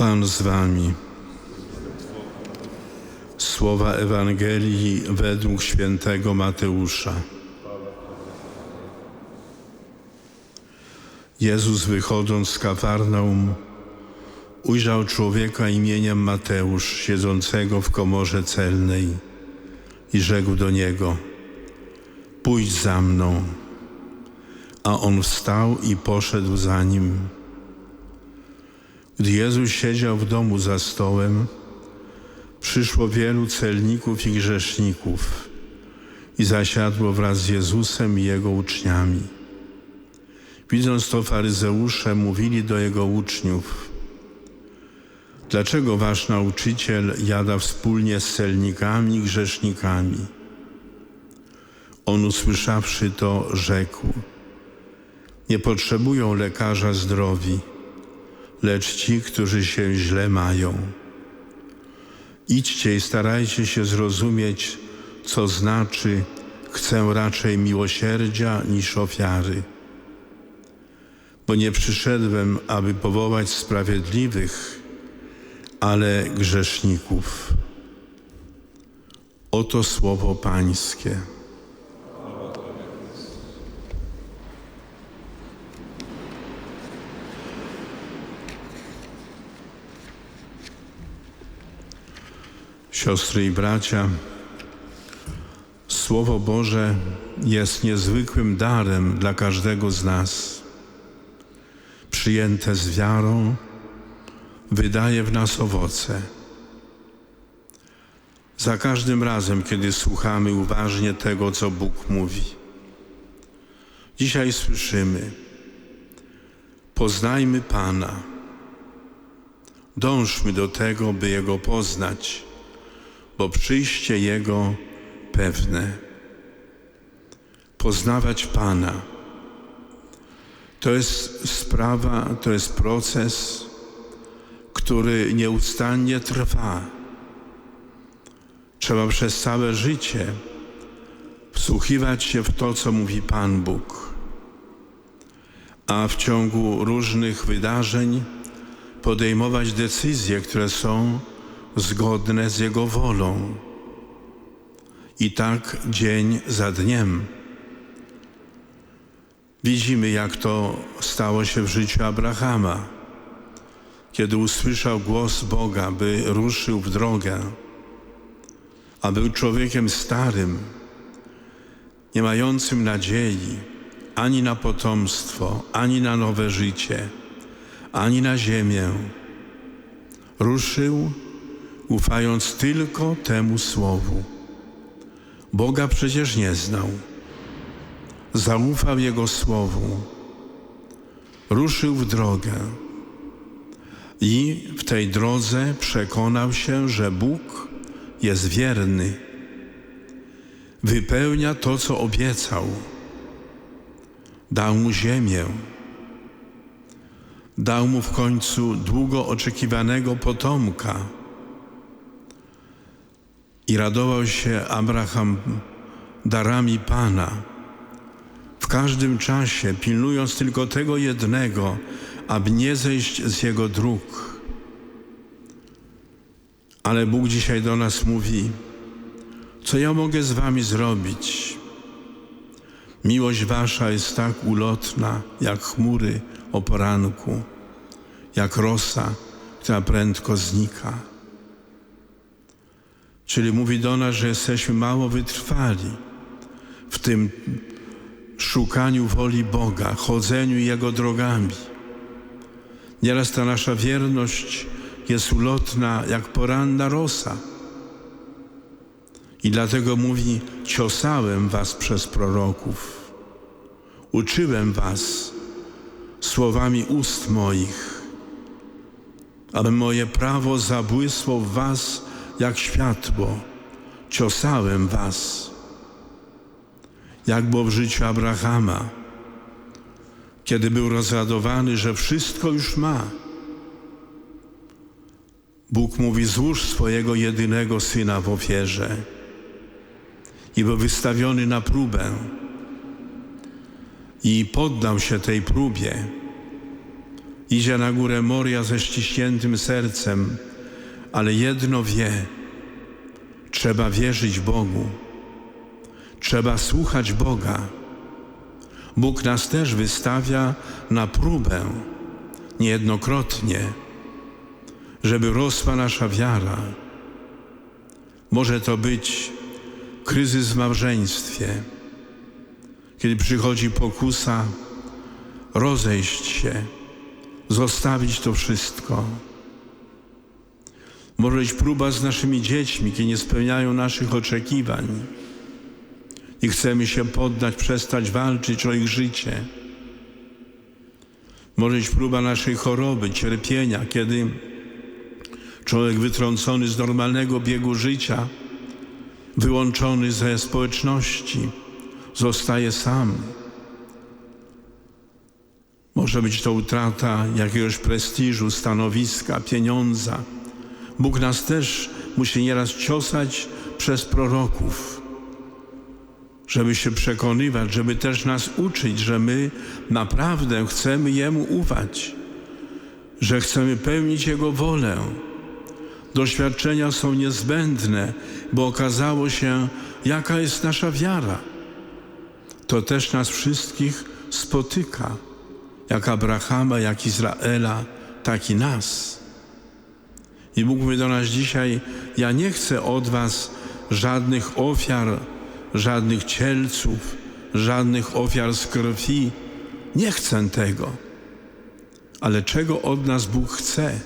Pan z wami. Słowa Ewangelii według świętego Mateusza. Jezus wychodząc z Kafarnaum ujrzał człowieka imieniem Mateusz siedzącego w komorze celnej i rzekł do niego pójdź za mną. A on wstał i poszedł za nim. Gdy Jezus siedział w domu za stołem, przyszło wielu celników i grzeszników i zasiadło wraz z Jezusem i Jego uczniami. Widząc to faryzeusze mówili do Jego uczniów, dlaczego wasz nauczyciel jada wspólnie z celnikami i grzesznikami? On usłyszawszy to, rzekł, nie potrzebują lekarza zdrowi, lecz ci, którzy się źle mają. Idźcie i starajcie się zrozumieć, co znaczy chcę raczej miłosierdzia niż ofiary. Bo nie przyszedłem, aby powołać sprawiedliwych, ale grzeszników. Oto słowo Pańskie. Siostry i bracia, Słowo Boże jest niezwykłym darem dla każdego z nas. Przyjęte z wiarą, wydaje w nas owoce. Za każdym razem, kiedy słuchamy uważnie tego, co Bóg mówi. Dzisiaj słyszymy: Poznajmy Pana. Dążmy do tego, by Jego poznać bo przyjście Jego pewne. Poznawać Pana. To jest sprawa, to jest proces, który nieustannie trwa. Trzeba przez całe życie wsłuchiwać się w to, co mówi Pan Bóg, a w ciągu różnych wydarzeń podejmować decyzje, które są zgodne z Jego wolą. I tak dzień za dniem. Widzimy, jak to stało się w życiu Abrahama, kiedy usłyszał głos Boga, by ruszył w drogę, a był człowiekiem starym, nie mającym nadziei ani na potomstwo, ani na nowe życie, ani na ziemię. Ruszył ufając tylko temu słowu. Boga przecież nie znał. Zaufał Jego słowu. Ruszył w drogę i w tej drodze przekonał się, że Bóg jest wierny. Wypełnia to, co obiecał. Dał mu ziemię. Dał mu w końcu długo oczekiwanego potomka i radował się Abraham darami Pana, w każdym czasie pilnując tylko tego jednego, aby nie zejść z jego dróg. Ale Bóg dzisiaj do nas mówi, co ja mogę z wami zrobić? Miłość wasza jest tak ulotna, jak chmury o poranku, jak rosa, która prędko znika. Czyli mówi do nas, że jesteśmy mało wytrwali w tym szukaniu woli Boga, chodzeniu Jego drogami. Nieraz ta nasza wierność jest ulotna jak poranna rosa. I dlatego mówi: Ciosałem was przez proroków, uczyłem was słowami ust moich, aby moje prawo zabłysło w was jak światło. Ciosałem was, jak było w życiu Abrahama, kiedy był rozradowany, że wszystko już ma. Bóg mówi: Złóż swojego jedynego syna w ofierze i był wystawiony na próbę i poddał się tej próbie Idzie na górę Moria ze ściśniętym sercem, ale jedno wie: trzeba wierzyć Bogu, trzeba słuchać Boga. Bóg nas też wystawia na próbę niejednokrotnie, żeby rosła nasza wiara. Może to być kryzys w małżeństwie, kiedy przychodzi pokusa rozejść się, zostawić to wszystko. Może być próba z naszymi dziećmi, kiedy nie spełniają naszych oczekiwań i chcemy się poddać, przestać walczyć o ich życie. Może być próba naszej choroby, cierpienia, kiedy człowiek wytrącony z normalnego biegu życia, wyłączony ze społeczności, zostaje sam. Może być to utrata jakiegoś prestiżu, stanowiska, pieniądza. Bóg nas też musi nieraz ciosać przez proroków, żeby się przekonywać, żeby też nas uczyć, że my naprawdę chcemy Jemu ufać, że chcemy pełnić Jego wolę. Doświadczenia są niezbędne, bo okazało się, jaka jest nasza wiara. To też nas wszystkich spotyka jak Abrahama, jak Izraela, tak i nas. I Bóg mówi do nas dzisiaj: Ja nie chcę od Was żadnych ofiar, żadnych cielców, żadnych ofiar z krwi. Nie chcę tego. Ale czego od nas Bóg chce?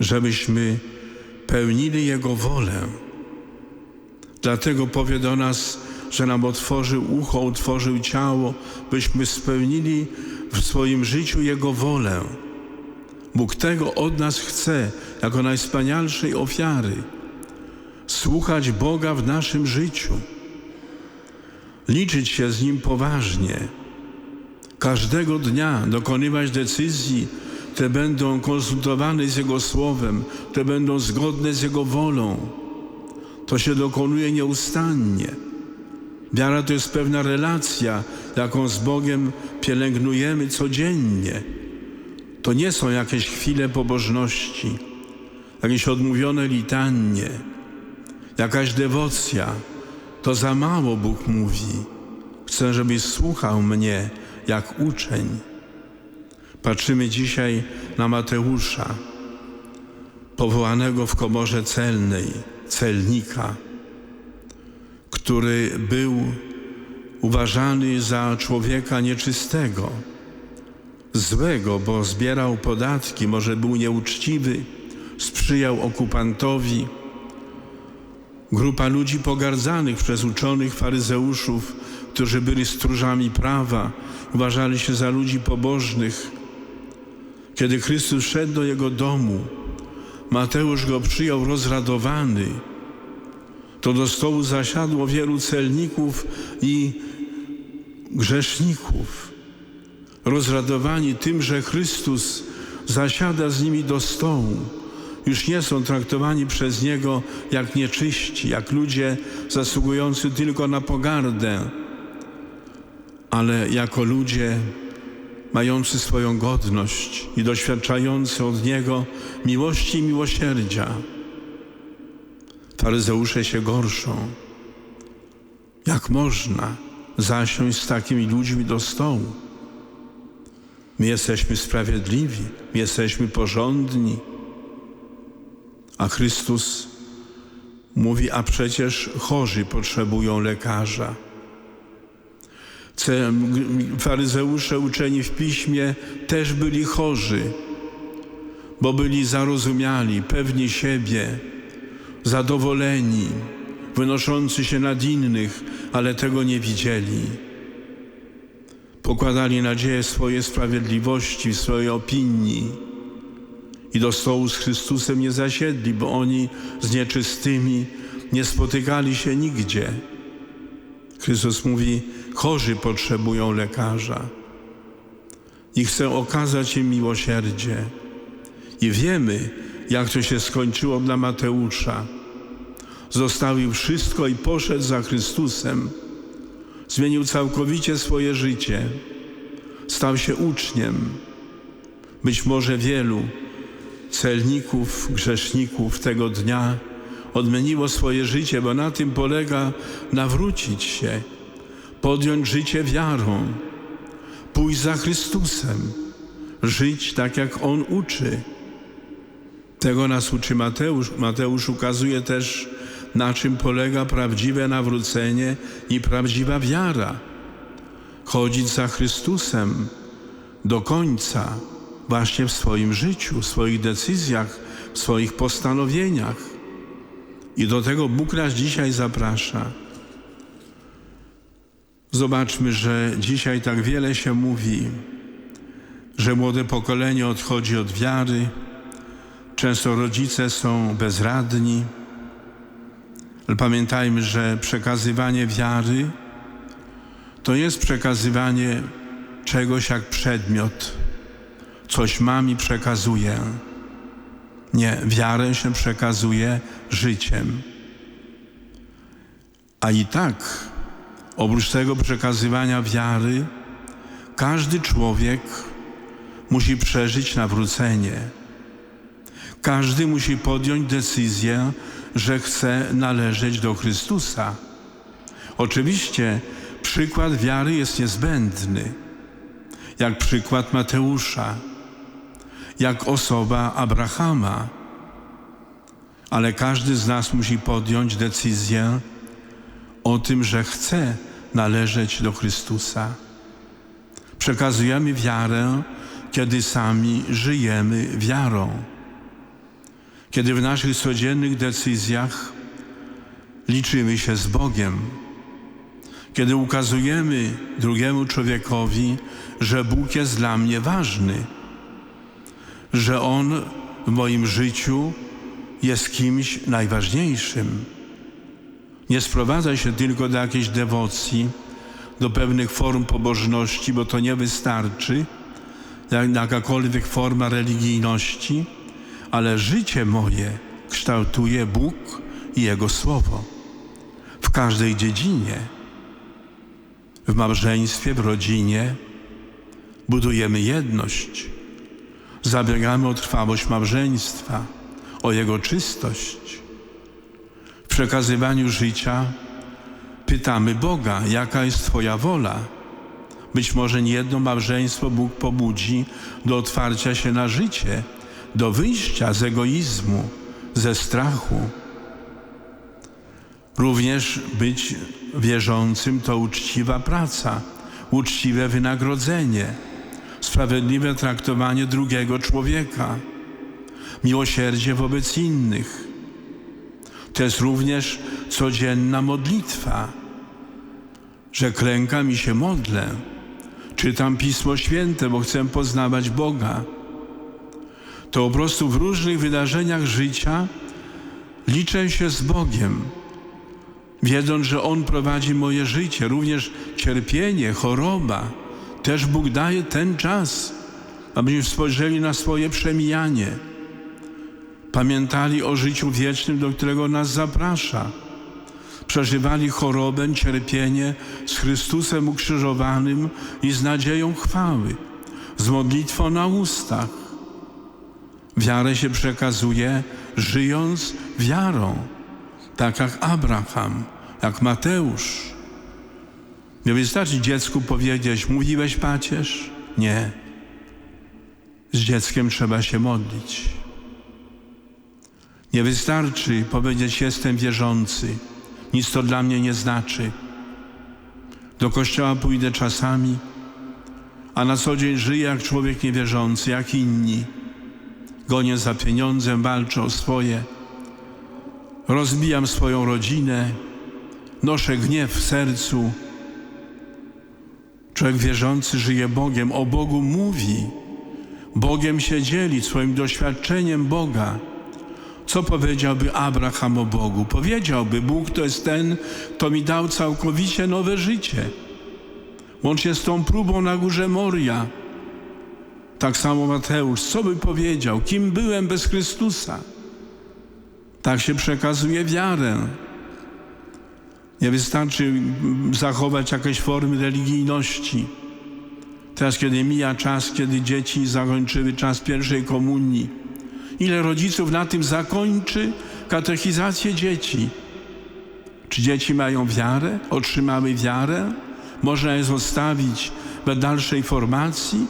Żebyśmy pełnili Jego wolę. Dlatego powie do nas, że nam otworzył ucho, otworzył ciało, byśmy spełnili w swoim życiu Jego wolę. Bóg tego od nas chce, jako najwspanialszej ofiary. Słuchać Boga w naszym życiu, liczyć się z Nim poważnie, każdego dnia dokonywać decyzji, które będą konsultowane z Jego Słowem, które będą zgodne z Jego wolą. To się dokonuje nieustannie. Wiara to jest pewna relacja, jaką z Bogiem pielęgnujemy codziennie. To nie są jakieś chwile pobożności, jakieś odmówione litanie, jakaś dewocja. To za mało Bóg mówi. Chcę, żebyś słuchał mnie jak uczeń. Patrzymy dzisiaj na Mateusza, powołanego w komorze celnej, celnika który był uważany za człowieka nieczystego, złego, bo zbierał podatki, może był nieuczciwy, sprzyjał okupantowi. Grupa ludzi pogardzanych przez uczonych faryzeuszów, którzy byli stróżami prawa, uważali się za ludzi pobożnych. Kiedy Chrystus szedł do jego domu, Mateusz go przyjął rozradowany to do stołu zasiadło wielu celników i grzeszników, rozradowani tym, że Chrystus zasiada z nimi do stołu. Już nie są traktowani przez Niego jak nieczyści, jak ludzie zasługujący tylko na pogardę, ale jako ludzie mający swoją godność i doświadczający od Niego miłości i miłosierdzia. Faryzeusze się gorszą. Jak można zasiąść z takimi ludźmi do stołu? My jesteśmy sprawiedliwi, my jesteśmy porządni. A Chrystus mówi, a przecież chorzy potrzebują lekarza. Faryzeusze uczeni w piśmie też byli chorzy, bo byli zarozumiali, pewni siebie zadowoleni, wynoszący się nad innych, ale tego nie widzieli. Pokładali nadzieję swojej sprawiedliwości, swojej opinii i do stołu z Chrystusem nie zasiedli, bo oni z nieczystymi nie spotykali się nigdzie. Chrystus mówi, chorzy potrzebują lekarza i chce okazać im miłosierdzie. I wiemy, jak to się skończyło dla Mateusza. Zostawił wszystko i poszedł za Chrystusem. Zmienił całkowicie swoje życie. Stał się uczniem. Być może wielu celników, grzeszników tego dnia odmieniło swoje życie, bo na tym polega nawrócić się, podjąć życie wiarą, pójść za Chrystusem, żyć tak jak On uczy. Tego nas uczy Mateusz. Mateusz ukazuje też, na czym polega prawdziwe nawrócenie i prawdziwa wiara. Chodzić za Chrystusem do końca, właśnie w swoim życiu, w swoich decyzjach, w swoich postanowieniach. I do tego Bóg nas dzisiaj zaprasza. Zobaczmy, że dzisiaj tak wiele się mówi, że młode pokolenie odchodzi od wiary, często rodzice są bezradni. Pamiętajmy, że przekazywanie wiary to jest przekazywanie czegoś jak przedmiot. Coś mam i przekazuję. Nie, wiarę się przekazuje życiem. A i tak, oprócz tego przekazywania wiary, każdy człowiek musi przeżyć nawrócenie. Każdy musi podjąć decyzję, że chce należeć do Chrystusa. Oczywiście przykład wiary jest niezbędny, jak przykład Mateusza, jak osoba Abrahama. Ale każdy z nas musi podjąć decyzję o tym, że chce należeć do Chrystusa. Przekazujemy wiarę, kiedy sami żyjemy wiarą. Kiedy w naszych codziennych decyzjach liczymy się z Bogiem. Kiedy ukazujemy drugiemu człowiekowi, że Bóg jest dla mnie ważny, że On w moim życiu jest kimś najważniejszym. Nie sprowadza się tylko do jakiejś dewocji, do pewnych form pobożności, bo to nie wystarczy, jak jakakolwiek forma religijności, ale życie moje kształtuje Bóg i Jego Słowo w każdej dziedzinie. W małżeństwie, w rodzinie budujemy jedność, zabiegamy o trwałość małżeństwa, o jego czystość. W przekazywaniu życia pytamy Boga, jaka jest Twoja wola. Być może niejedno małżeństwo Bóg pobudzi do otwarcia się na życie, do wyjścia z egoizmu, ze strachu. Również być wierzącym to uczciwa praca, uczciwe wynagrodzenie, sprawiedliwe traktowanie drugiego człowieka, miłosierdzie wobec innych. To jest również codzienna modlitwa, że klękam i się modlę. Czytam Pismo Święte, bo chcę poznawać Boga to po prostu w różnych wydarzeniach życia liczę się z Bogiem, wiedząc, że On prowadzi moje życie, również cierpienie, choroba. Też Bóg daje ten czas, abyśmy spojrzeli na swoje przemijanie, pamiętali o życiu wiecznym, do którego nas zaprasza. Przeżywali chorobę, cierpienie z Chrystusem ukrzyżowanym i z nadzieją chwały, z modlitwą na ustach Wiarę się przekazuje żyjąc wiarą, tak jak Abraham, jak Mateusz. Nie wystarczy dziecku powiedzieć, mówiłeś pacierz? Nie. Z dzieckiem trzeba się modlić. Nie wystarczy powiedzieć, jestem wierzący, nic to dla mnie nie znaczy. Do kościoła pójdę czasami, a na co dzień żyję jak człowiek niewierzący, jak inni gonię za pieniądzem, walczę o swoje, rozbijam swoją rodzinę, noszę gniew w sercu. Człowiek wierzący żyje Bogiem, o Bogu mówi, Bogiem się dzieli, swoim doświadczeniem Boga. Co powiedziałby Abraham o Bogu? Powiedziałby, Bóg to jest ten, kto mi dał całkowicie nowe życie. Łącznie z tą próbą na górze Moria tak samo Mateusz, co by powiedział, kim byłem bez Chrystusa? Tak się przekazuje wiarę. Nie wystarczy zachować jakieś formy religijności. Teraz, kiedy mija czas, kiedy dzieci zakończyły czas pierwszej komunii, ile rodziców na tym zakończy katechizację dzieci? Czy dzieci mają wiarę? Otrzymały wiarę? Można je zostawić bez dalszej formacji,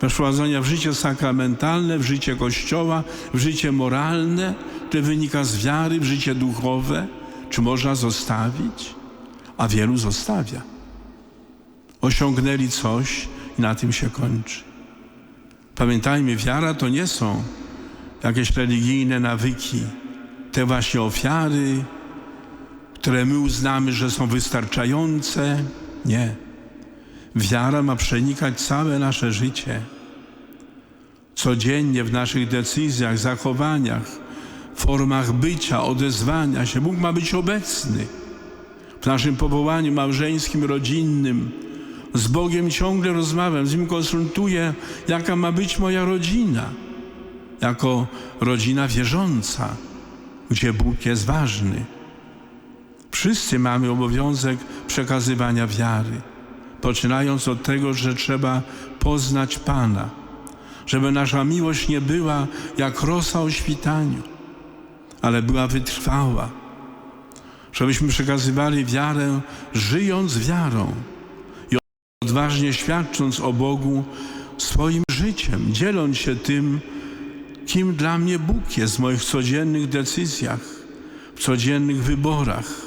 bez wprowadzenia w życie sakramentalne, w życie Kościoła, w życie moralne, które wynika z wiary, w życie duchowe? Czy można zostawić? A wielu zostawia. Osiągnęli coś i na tym się kończy. Pamiętajmy, wiara to nie są jakieś religijne nawyki, te właśnie ofiary, które my uznamy, że są wystarczające. Nie. Wiara ma przenikać całe nasze życie. Codziennie w naszych decyzjach, zachowaniach, formach bycia, odezwania się. Bóg ma być obecny w naszym powołaniu małżeńskim, rodzinnym. Z Bogiem ciągle rozmawiam, z Nim konsultuję, jaka ma być moja rodzina, jako rodzina wierząca, gdzie Bóg jest ważny. Wszyscy mamy obowiązek przekazywania wiary, poczynając od tego, że trzeba poznać Pana, żeby nasza miłość nie była jak rosa o świtaniu, ale była wytrwała, żebyśmy przekazywali wiarę, żyjąc wiarą i odważnie świadcząc o Bogu swoim życiem, dzieląc się tym, kim dla mnie Bóg jest w moich codziennych decyzjach, w codziennych wyborach.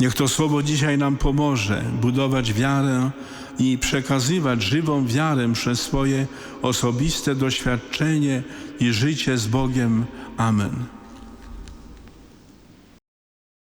Niech to słowo dzisiaj nam pomoże budować wiarę i przekazywać żywą wiarę przez swoje osobiste doświadczenie i życie z Bogiem. Amen.